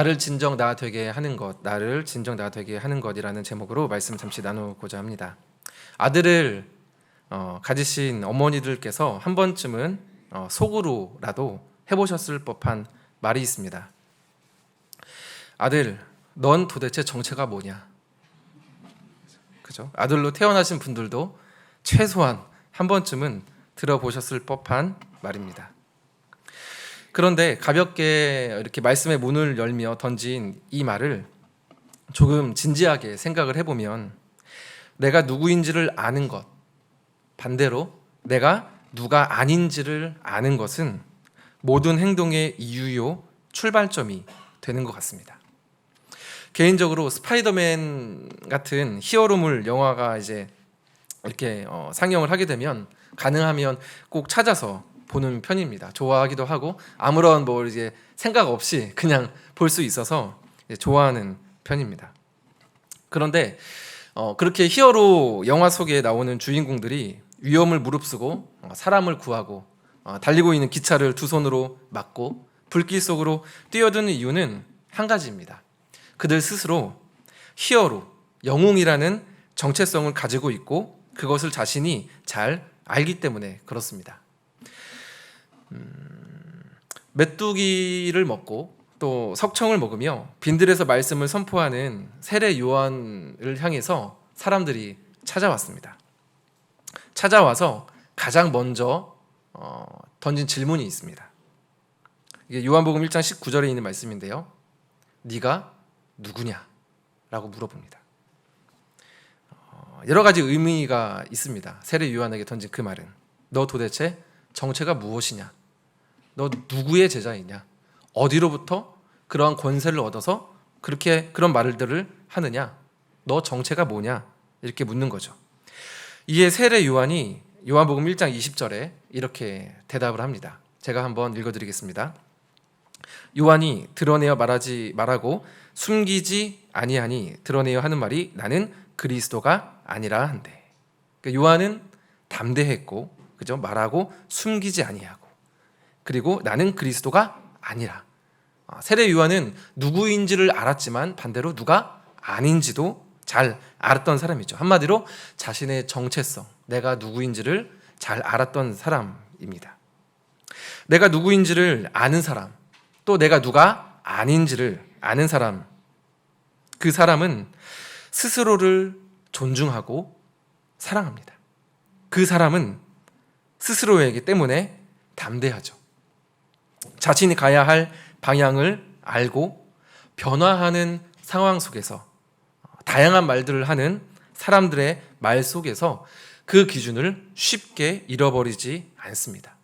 나를 진정 나 되게 하는 것, 나를 진정 나 되게 하는 것이라는 제목으로 말씀 잠시 나누고자 합니다. 아들을 어, 가지신 어머니들께서 한 번쯤은 어, 속으로라도 해보셨을 법한 말이 있습니다. 아들, 넌 도대체 정체가 뭐냐? 그죠? 아들로 태어나신 분들도 최소한 한 번쯤은 들어보셨을 법한 말입니다. 그런데 가볍게 이렇게 말씀의 문을 열며 던진 이 말을 조금 진지하게 생각을 해보면 내가 누구인지를 아는 것, 반대로 내가 누가 아닌지를 아는 것은 모든 행동의 이유요 출발점이 되는 것 같습니다. 개인적으로 스파이더맨 같은 히어로물 영화가 이제 이렇게 어, 상영을 하게 되면 가능하면 꼭 찾아서 보는 편입니다. 좋아하기도 하고 아무런 뭐 이제 생각 없이 그냥 볼 수 있어서 좋아하는 편입니다. 그런데 어, 그렇게 히어로 영화 속에 나오는 주인공들이 위험을 무릅쓰고 어, 사람을 구하고 어, 달리고 있는 기차를 두 손으로 막고 불길 속으로 뛰어드는 이유는 한 가지입니다. 그들 스스로 히어로, 영웅이라는 정체성을 가지고 있고 그것을 자신이 잘 알기 때문에 그렇습니다. 음, 메뚜기를 먹고 또 석청을 먹으며 빈들에서 말씀을 선포하는 세례 요한을 향해서 사람들이 찾아왔습니다. 찾아와서 가장 먼저 어, 던진 질문이 있습니다. 이게 요한복음 1장 19절에 있는 말씀인데요. 네가 누구냐? 라고 물어봅니다. 어, 여러 가지 의미가 있습니다. 세례 요한에게 던진 그 말은 너 도대체 정체가 무엇이냐? 너 누구의 제자이냐? 어디로부터 그러한 권세를 얻어서 그렇게 그런 말들을 하느냐? 너 정체가 뭐냐? 이렇게 묻는 거죠. 이에 세례 요한이 요한복음 1장 20절에 이렇게 대답을 합니다. 제가 한번 읽어 드리겠습니다. 요한이 드러내어 말하지 말하고 숨기지 아니하니 드러내어 하는 말이 나는 그리스도가 아니라 한대. 그러니까 요한은 담대했고 그죠 말하고 숨기지 아니하고 그리고 나는 그리스도가 아니라 아, 세례 요한은 누구인지를 알았지만 반대로 누가 아닌지도 잘 알았던 사람이죠. 한마디로 자신의 정체성, 내가 누구인지를 잘 알았던 사람입니다. 내가 누구인지를 아는 사람, 또 내가 누가 아닌지를 아는 사람, 그 사람은 스스로를 존중하고 사랑합니다. 그 사람은 스스로에게 때문에 담대하죠. 자신이 가야 할 방향을 알고 변화하는 상황 속에서 다양한 말들을 하는 사람들의 말 속에서 그 기준을 쉽게 잃어버리지 않습니다.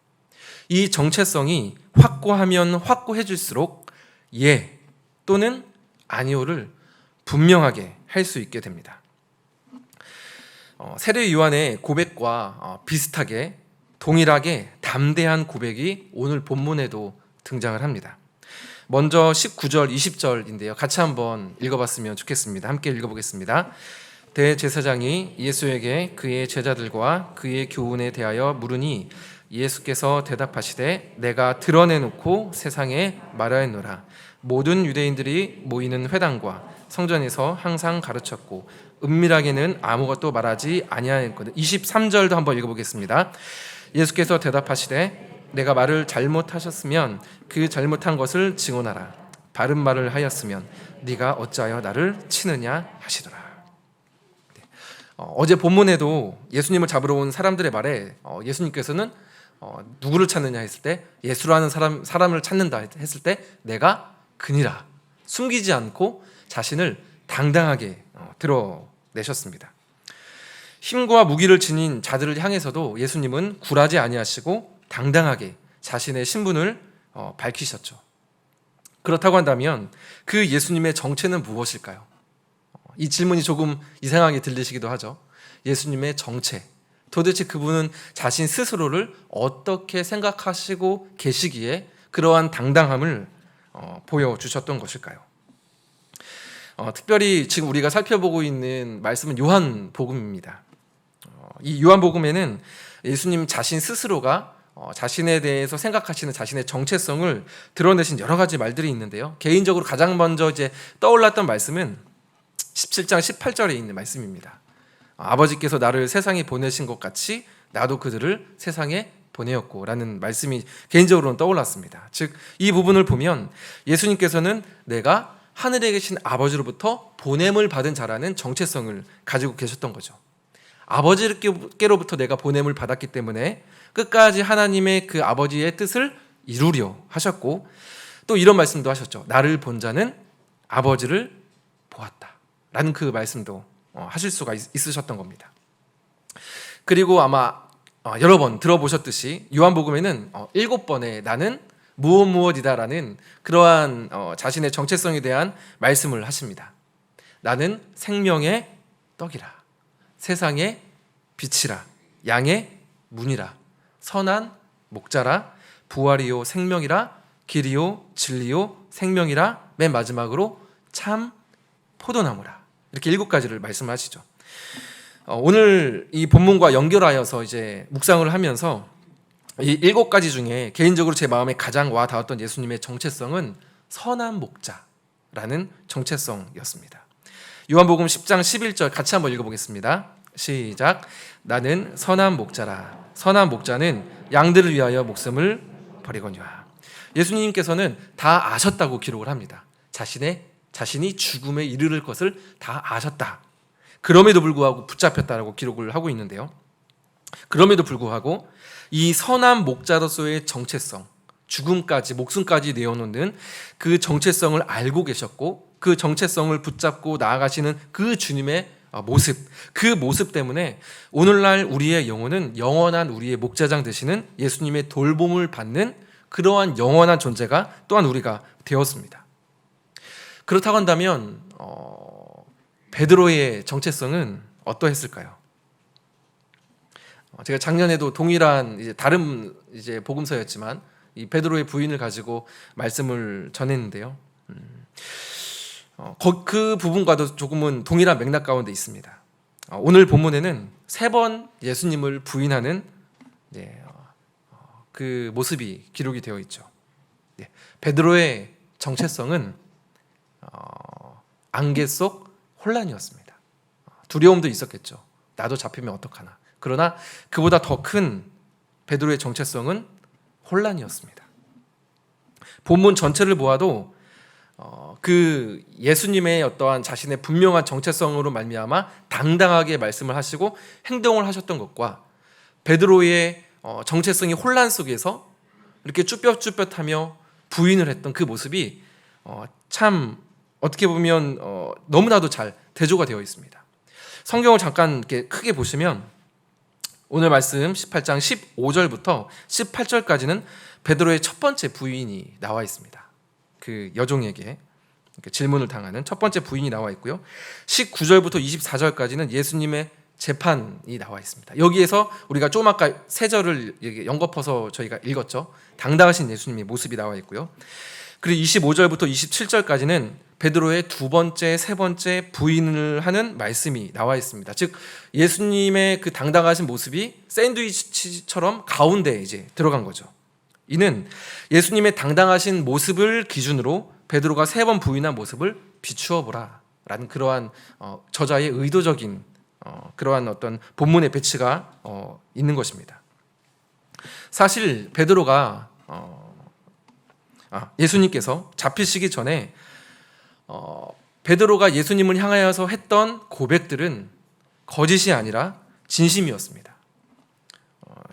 이 정체성이 확고하면 확고해질수록 예 또는 아니오를 분명하게 할 수 있게 됩니다. 어, 세례 요한의 고백과 어, 비슷하게 동일하게 담대한 고백이 오늘 본문에도 등장을 합니다. 먼저 19절, 20절인데요. 같이 한번 읽어봤으면 좋겠습니다. 함께 읽어보겠습니다. 대제사장이 예수에게 그의 제자들과 그의 교훈에 대하여 물으니 예수께서 대답하시되 내가 드러내놓고 세상에 말하였노라. 모든 유대인들이 모이는 회당과 성전에서 항상 가르쳤고 은밀하게는 아무것도 말하지 아니하였거든. 23절도 한번 읽어보겠습니다. 예수께서 대답하시되 내가 말을 잘못하셨으면 그 잘못한 것을 증언하라. 바른 말을 하였으면 네가 어찌하여 나를 치느냐 하시더라. 네. 어, 제 본문에도 예수님을 잡으러 온 사람들의 말에 어, 예수님께서는 어, 누구를 찾느냐 했을 때 예수라는 사람 사람을 찾는다 했을 때 내가 그니라 숨기지 않고 자신을 당당하게 어, 드러내셨습니다. 힘과 무기를 지닌 자들을 향해서도 예수님은 굴하지 아니하시고 당당하게 자신의 신분을 어, 밝히셨죠. 그렇다고 한다면 그 예수님의 정체는 무엇일까요? 어, 이 질문이 조금 이상하게 들리시기도 하죠. 예수님의 정체. 도대체 그분은 자신 스스로를 어떻게 생각하시고 계시기에 그러한 당당함을 어, 보여주셨던 것일까요? 어, 특별히 지금 우리가 살펴보고 있는 말씀은 요한 복음입니다. 어, 이 요한 복음에는 예수님 자신 스스로가 어, 자신에 대해서 생각하시는 자신의 정체성을 드러내신 여러 가지 말들이 있는데요. 개인적으로 가장 먼저 이제 떠올랐던 말씀은 17장 18절에 있는 말씀입니다. 아버지께서 나를 세상에 보내신 것 같이 나도 그들을 세상에 보내었고라는 말씀이 개인적으로는 떠올랐습니다. 즉 이 부분을 보면 예수님께서는 내가 하늘에 계신 아버지로부터 보냄을 받은 자라는 정체성을 가지고 계셨던 거죠. 아버지께로부터 내가 보냄을 받았기 때문에 끝까지 하나님의 그 아버지의 뜻을 이루려 하셨고 또 이런 말씀도 하셨죠. 나를 본 자는 아버지를 보았다. 라는 그 말씀도 어, 하실 수가 있, 있으셨던 겁니다. 그리고 아마 어, 여러 번 들어보셨듯이 요한복음에는 어, 일곱 번의 나는 무엇 무엇이다라는 그러한 어, 자신의 정체성에 대한 말씀을 하십니다. 나는 생명의 떡이라 세상의 빛이라 양의 문이라 선한 목자라 부활이요 생명이라 길이요 진리요 생명이라 맨 마지막으로 참 포도나무라 이렇게 일곱 가지를 말씀하시죠. 어, 오늘 이 본문과 연결하여서 이제 묵상을 하면서 이 일곱 가지 중에 개인적으로 제 마음에 가장 와 닿았던 예수님의 정체성은 선한 목자라는 정체성이었습니다. 요한복음 10장 11절 같이 한번 읽어보겠습니다. 시작. 나는 선한 목자라. 선한 목자는 양들을 위하여 목숨을 버리거니와. 예수님께서는 다 아셨다고 기록을 합니다. 자신의 자신이 죽음에 이르를 것을 다 아셨다. 그럼에도 불구하고 붙잡혔다라고 기록을 하고 있는데요. 그럼에도 불구하고 이 선한 목자로서의 정체성, 죽음까지 목숨까지 내어놓는 그 정체성을 알고 계셨고 그 정체성을 붙잡고 나아가시는 그 주님의 모습, 그 모습 때문에 오늘날 우리의 영혼은 영원한 우리의 목자장 되시는 예수님의 돌봄을 받는 그러한 영원한 존재가 또한 우리가 되었습니다. 그렇다고 한다면 어, 베드로의 정체성은 어떠했을까요? 어, 제가 작년에도 동일한 이제 다른 이제 복음서였지만 이 베드로의 부인을 가지고 말씀을 전했는데요. 음, 어, 그 부분과도 조금은 동일한 맥락 가운데 있습니다. 어, 오늘 본문에는 세 번 예수님을 부인하는 네, 그 모습이 기록이 되어 있죠. 네, 베드로의 정체성은 안개 속 혼란이었습니다. 두려움도 있었겠죠. 나도 잡히면 어떡하나. 그러나 그보다 더 큰 베드로의 정체성은 혼란이었습니다. 본문 전체를 보아도 어, 그 예수님의 어떠한 자신의 분명한 정체성으로 말미암아 당당하게 말씀을 하시고 행동을 하셨던 것과 베드로의 어, 정체성이 혼란 속에서 이렇게 쭈뼛쭈뼛하며 부인을 했던 그 모습이 어, 참 어떻게 보면 어, 너무나도 잘 대조가 되어 있습니다. 성경을 잠깐 이렇게 크게 보시면 오늘 말씀 18장 15절부터 18절까지는 베드로의 첫 번째 부인이 나와 있습니다. 그 여종에게 질문을 당하는 첫 번째 부인이 나와 있고요. 19절부터 24절까지는 예수님의 재판이 나와 있습니다. 여기에서 우리가 좀 아까 세 절을 연거퍼서 저희가 읽었죠. 당당하신 예수님의 모습이 나와 있고요. 그리고 25절부터 27절까지는 베드로의 두 번째, 세 번째 부인을 하는 말씀이 나와 있습니다. 즉 예수님의 그 당당하신 모습이 샌드위치처럼 가운데 이제 들어간 거죠. 이는 예수님의 당당하신 모습을 기준으로 베드로가 세 번 부인한 모습을 비추어 보라라는 그러한 어, 저자의 의도적인 어, 그러한 어떤 본문의 배치가 어, 있는 것입니다. 사실 베드로가 어, 아, 예수님께서 잡히시기 전에 어, 베드로가 예수님을 향하여서 했던 고백들은 거짓이 아니라 진심이었습니다.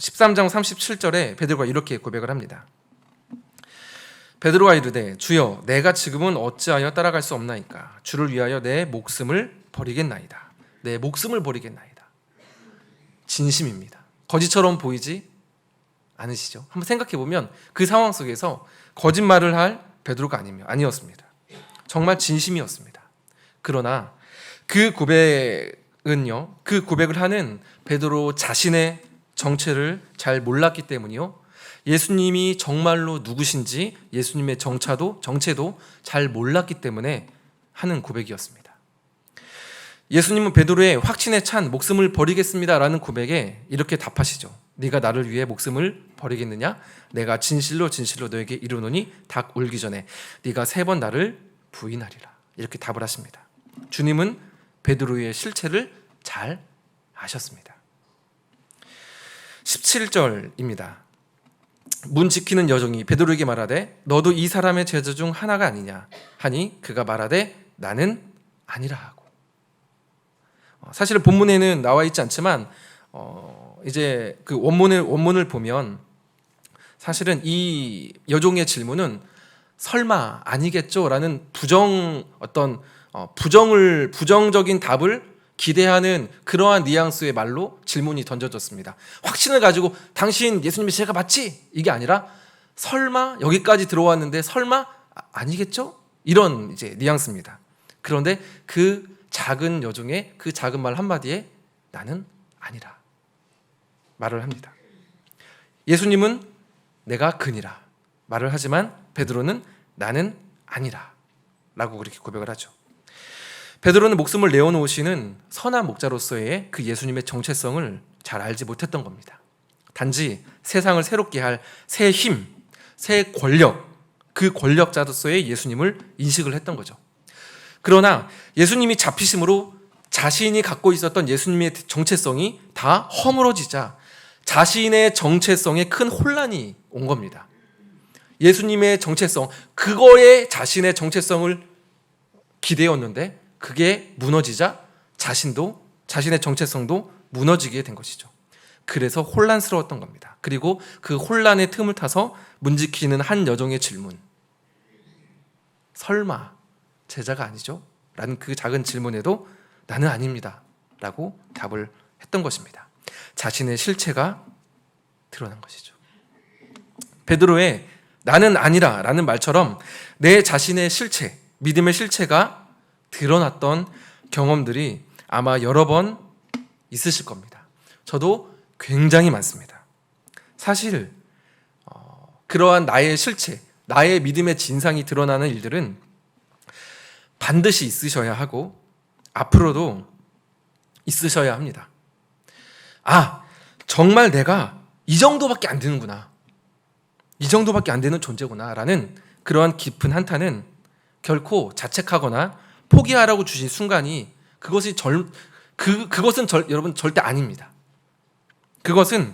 13장 37절에 베드로가 이렇게 고백을 합니다. 베드로가 이르되 주여 내가 지금은 어찌하여 따라갈 수 없나이까 주를 위하여 내 목숨을 버리겠나이다. 내 목숨을 버리겠나이다. 진심입니다. 거짓처럼 보이지 않으시죠? 한번 생각해 보면 그 상황 속에서 거짓말을 할 베드로가 아니며 아니었습니다. 정말 진심이었습니다. 그러나 그 고백은요. 그 고백을 하는 베드로 자신의 정체를 잘 몰랐기 때문이요. 예수님이 정말로 누구신지 예수님의 정차도 정체도 잘 몰랐기 때문에 하는 고백이었습니다. 예수님은 베드로의 확신에 찬 목숨을 버리겠습니다라는 고백에 이렇게 답하시죠. 네가 나를 위해 목숨을 버리겠느냐? 내가 진실로 진실로 너에게 이르노니 닭 울기 전에 네가 세 번 나를 부인하리라. 이렇게 답을 하십니다. 주님은 베드로의 실체를 잘 아셨습니다. 17절입니다. 문 지키는 여종이 베드로에게 말하되 너도 이 사람의 제자 중 하나가 아니냐? 하니 그가 말하되 나는 아니라 하고. 어, 사실 본문에는 나와 있지 않지만 어, 이제 그 원문을 원문을 보면 사실은 이 여종의 질문은 설마 아니겠죠라는 부정 어떤 어, 부정을 부정적인 답을 기대하는 그러한 뉘앙스의 말로 질문이 던져졌습니다. 확신을 가지고 당신 예수님의 제가 맞지? 이게 아니라 설마 여기까지 들어왔는데 설마 아- 아니겠죠? 이런 이제 뉘앙스입니다. 그런데 그 작은 여종의 그 작은 말 한마디에 나는 아니라 말을 합니다. 예수님은 내가 그니라 말을 하지만 베드로는 나는 아니라 라고 그렇게 고백을 하죠. 베드로는 목숨을 내어놓으시는 선한 목자로서의 그 예수님의 정체성을 잘 알지 못했던 겁니다. 단지 세상을 새롭게 할 새 힘, 새 권력, 그 권력자로서의 예수님을 인식을 했던 거죠. 그러나 예수님이 잡히심으로 자신이 갖고 있었던 예수님의 정체성이 다 허물어지자 자신의 정체성에 큰 혼란이 온 겁니다. 예수님의 정체성, 그거에 자신의 정체성을 기대었는데 그게 무너지자 자신도 자신의 정체성도 무너지게 된 것이죠. 그래서 혼란스러웠던 겁니다. 그리고 그 혼란의 틈을 타서 문지키는 한 여종의 질문. 설마 제자가 아니죠? 라는 그 작은 질문에도 나는 아닙니다. 라고 답을 했던 것입니다. 자신의 실체가 드러난 것이죠. 베드로의 나는 아니라 라는 말처럼 내 자신의 실체, 믿음의 실체가 드러났던 경험들이 아마 여러 번 있으실 겁니다. 저도 굉장히 많습니다. 사실 어, 그러한 나의 실체, 나의 믿음의 진상이 드러나는 일들은 반드시 있으셔야 하고 앞으로도 있으셔야 합니다. 아, 정말 내가 이 정도밖에 안 되는구나. 이 정도밖에 안 되는 존재구나라는 그러한 깊은 한탄은 결코 자책하거나 포기하라고 주신 순간이 그것이 절, 그, 그것은 절, 여러분 절대 아닙니다. 그것은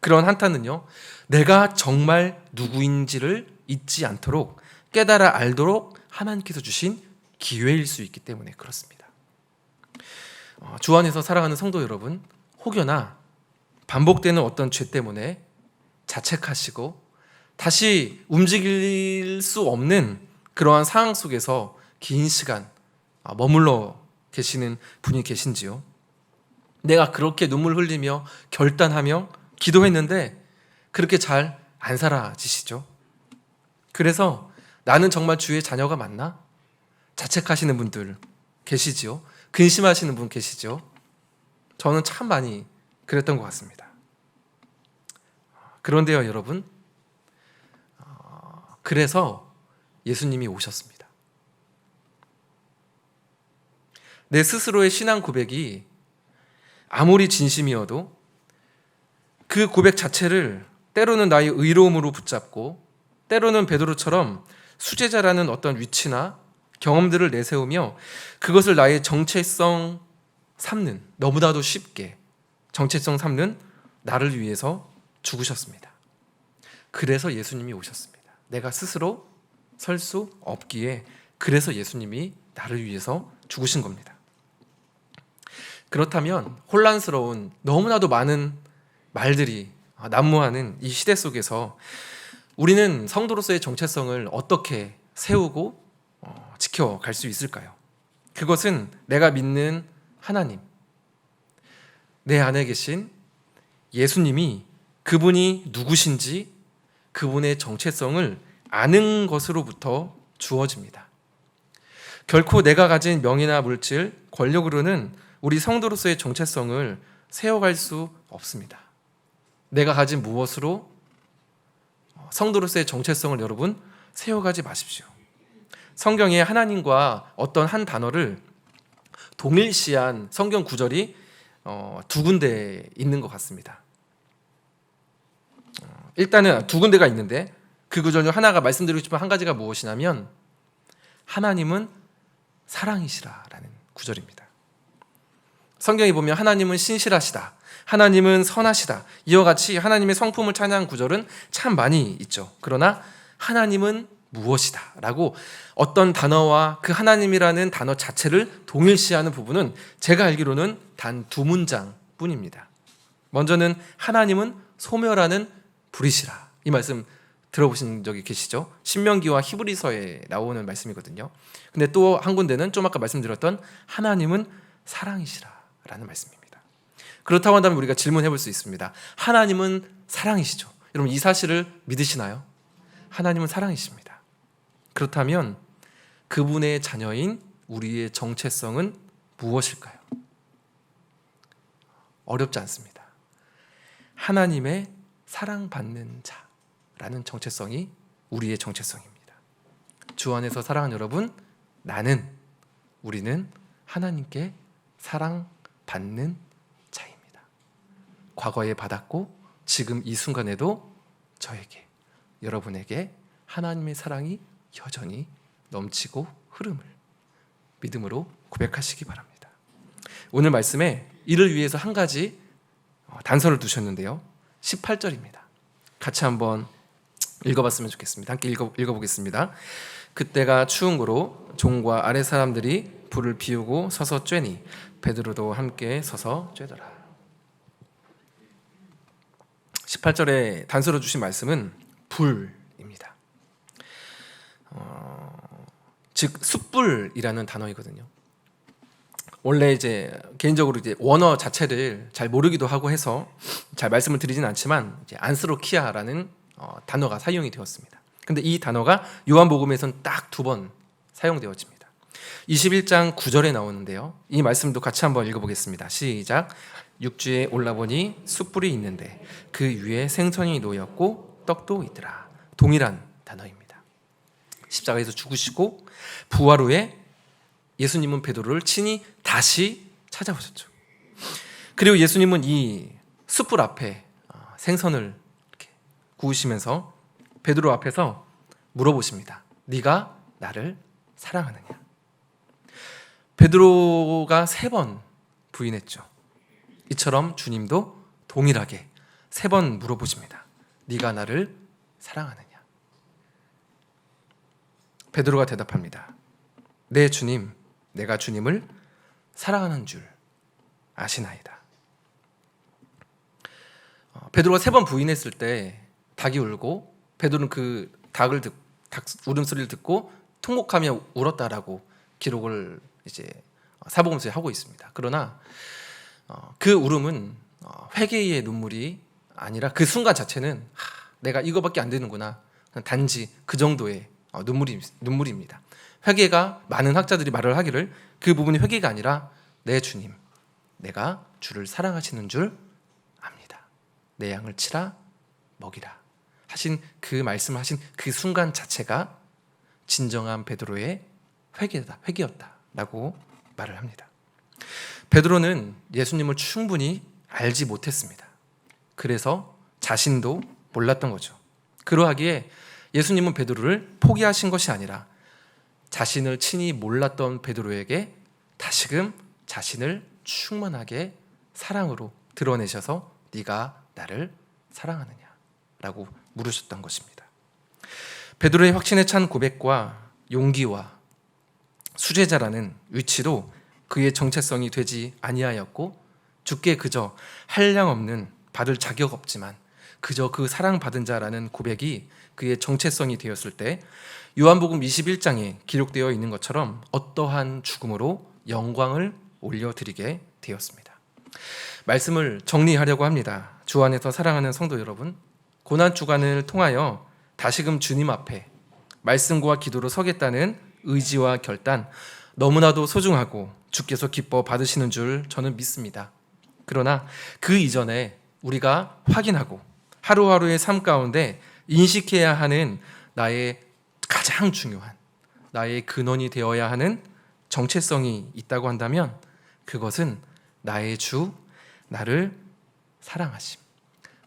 그런 한탄은요, 내가 정말 누구인지를 잊지 않도록 깨달아 알도록 하나님께서 주신 기회일 수 있기 때문에 그렇습니다. 어, 주 안에서 살아가는 성도 여러분, 혹여나 반복되는 어떤 죄 때문에 자책하시고 다시 움직일 수 없는 그러한 상황 속에서 긴 시간 아, 머물러 계시는 분이 계신지요? 내가 그렇게 눈물 흘리며 결단하며 기도했는데 그렇게 잘 안 사라지시죠? 그래서 나는 정말 주의 자녀가 맞나? 자책하시는 분들 계시지요? 근심하시는 분 계시죠? 저는 참 많이 그랬던 것 같습니다. 그런데요, 여러분. 어, 그래서 예수님이 오셨습니다. 내 스스로의 신앙 고백이 아무리 진심이어도 그 고백 자체를 때로는 나의 의로움으로 붙잡고 때로는 베드로처럼 수제자라는 어떤 위치나 경험들을 내세우며 그것을 나의 정체성 삼는 너무나도 쉽게 정체성 삼는 나를 위해서 죽으셨습니다. 그래서 예수님이 오셨습니다. 내가 스스로 설 수 없기에 그래서 예수님이 나를 위해서 죽으신 겁니다. 그렇다면 혼란스러운 너무나도 많은 말들이 난무하는 이 시대 속에서 우리는 성도로서의 정체성을 어떻게 세우고 어, 지켜갈 수 있을까요? 그것은 내가 믿는 하나님, 내 안에 계신 예수님이 그분이 누구신지 그분의 정체성을 아는 것으로부터 주어집니다. 결코 내가 가진 명예나 물질, 권력으로는 우리 성도로서의 정체성을 세워갈 수 없습니다. 내가 가진 무엇으로 성도로서의 정체성을 여러분 세워가지 마십시오. 성경에 하나님과 어떤 한 단어를 동일시한 성경 구절이 어, 두 군데 있는 것 같습니다. 일단은 두 군데가 있는데 그 구절 중 하나가 말씀드리고 싶은 한 가지가 무엇이냐면 하나님은 사랑이시라라는 구절입니다. 성경에 보면 하나님은 신실하시다. 하나님은 선하시다. 이와 같이 하나님의 성품을 찬양한 구절은 참 많이 있죠. 그러나 하나님은 무엇이다. 라고 어떤 단어와 그 하나님이라는 단어 자체를 동일시하는 부분은 제가 알기로는 단 두 문장 뿐입니다. 먼저는 하나님은 소멸하는 불이시라. 이 말씀 들어보신 적이 계시죠? 신명기와 히브리서에 나오는 말씀이거든요. 근데 또 한 군데는 좀 아까 말씀드렸던 하나님은 사랑이시라 라는 말씀입니다. 그렇다고 한다면 우리가 질문해 볼 수 있습니다. 하나님은 사랑이시죠. 여러분 이 사실을 믿으시나요? 하나님은 사랑이십니다. 그렇다면 그분의 자녀인 우리의 정체성은 무엇일까요? 어렵지 않습니다. 하나님의 사랑받는 자라는 정체성이 우리의 정체성입니다. 주 안에서 사랑하는 여러분, 나는 우리는 하나님께 사랑 받는 자입니다. 과거에 받았고 지금 이 순간에도 저에게 여러분에게 하나님의 사랑이 여전히 넘치고 흐름을 믿음으로 고백하시기 바랍니다. 오늘 말씀에 이를 위해서 한 가지 어, 단서를 두셨는데요. 18절입니다. 같이 한번 읽어봤으면 좋겠습니다. 함께 읽어, 읽어보겠습니다. 그때가 추운 거로 종과 아래 사람들이 불을 피우고 서서 쬐니 베드로도 함께 서서 쬐더라. 18절에 단서로 주신 말씀은 불입니다. 어, 즉 숯불이라는 단어이거든요. 원래 이제 개인적으로 이제 원어 자체를 잘 모르기도 하고 해서 잘 말씀을 드리진 않지만 안스로키아라는 어, 단어가 사용이 되었습니다. 근데 이 단어가 요한복음에서는 딱두 번 사용되어집니다. 21장 9절에 나오는데요. 이 말씀도 같이 한번 읽어보겠습니다. 시작. 육지에 올라보니 숯불이 있는데 그 위에 생선이 놓였고 떡도 있더라. 동일한 단어입니다. 십자가에서 죽으시고 부활 후에 예수님은 베드로를 친히 다시 찾아오셨죠. 그리고 예수님은 이 숯불 앞에 어, 생선을 구우시면서 베드로 앞에서 물어보십니다. 네가 나를 사랑하느냐? 베드로가 세 번 부인했죠. 이처럼 주님도 동일하게 세 번 물어보십니다. 네가 나를 사랑하느냐? 베드로가 대답합니다. 네 주님, 내가 주님을 사랑하는 줄 아시나이다. 어, 베드로가 세 번 부인했을 때 닭이 울고 베드로는 그 닭을 듣, 닭 울음소리를 듣고 통곡하며 울었다라고 기록을 이제 사복음서에 하고 있습니다. 그러나 어, 그 울음은 어, 회개의 눈물이 아니라 그 순간 자체는 하, 내가 이거밖에 안 되는구나. 단지 그 정도의 어, 눈물이 눈물입니다. 회개가 많은 학자들이 말을 하기를 그 부분이 회개가 아니라 내 주님, 내가 주를 사랑하시는 줄 압니다. 내 양을 치라 먹이라 하신 그 말씀을 하신 그 순간 자체가 진정한 베드로의 회개다, 회개였다 라고 말을 합니다. 베드로는 예수님을 충분히 알지 못했습니다. 그래서 자신도 몰랐던 거죠. 그러하기에 예수님은 베드로를 포기하신 것이 아니라 자신을 친히 몰랐던 베드로에게 다시금 자신을 충만하게 사랑으로 드러내셔서 네가 나를 사랑하느냐라고 물으셨던 것입니다. 베드로의 확신에 찬 고백과 용기와 수제자라는 위치도 그의 정체성이 되지 아니하였고 죽게 그저 한량 없는 받을 자격 없지만 그저 그 사랑받은 자라는 고백이 그의 정체성이 되었을 때 요한복음 21장에 기록되어 있는 것처럼 어떠한 죽음으로 영광을 올려드리게 되었습니다. 말씀을 정리하려고 합니다. 주 안에서 사랑하는 성도 여러분, 고난 주간을 통하여 다시금 주님 앞에 말씀과 기도로 서겠다는 의지와 결단 너무나도 소중하고 주께서 기뻐 받으시는 줄 저는 믿습니다. 그러나 그 이전에 우리가 확인하고 하루하루의 삶 가운데 인식해야 하는 나의 가장 중요한 나의 근원이 되어야 하는 정체성이 있다고 한다면 그것은 나의 주 나를 사랑하심.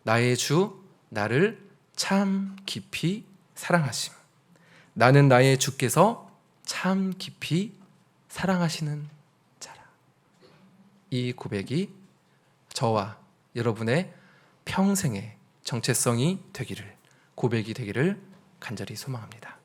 나의 주 나를 참 깊이 사랑하심. 나는 나의 주께서 참 깊이 사랑하시는 자라. 이 고백이 저와 여러분의 평생의 정체성이 되기를 고백이 되기를 간절히 소망합니다.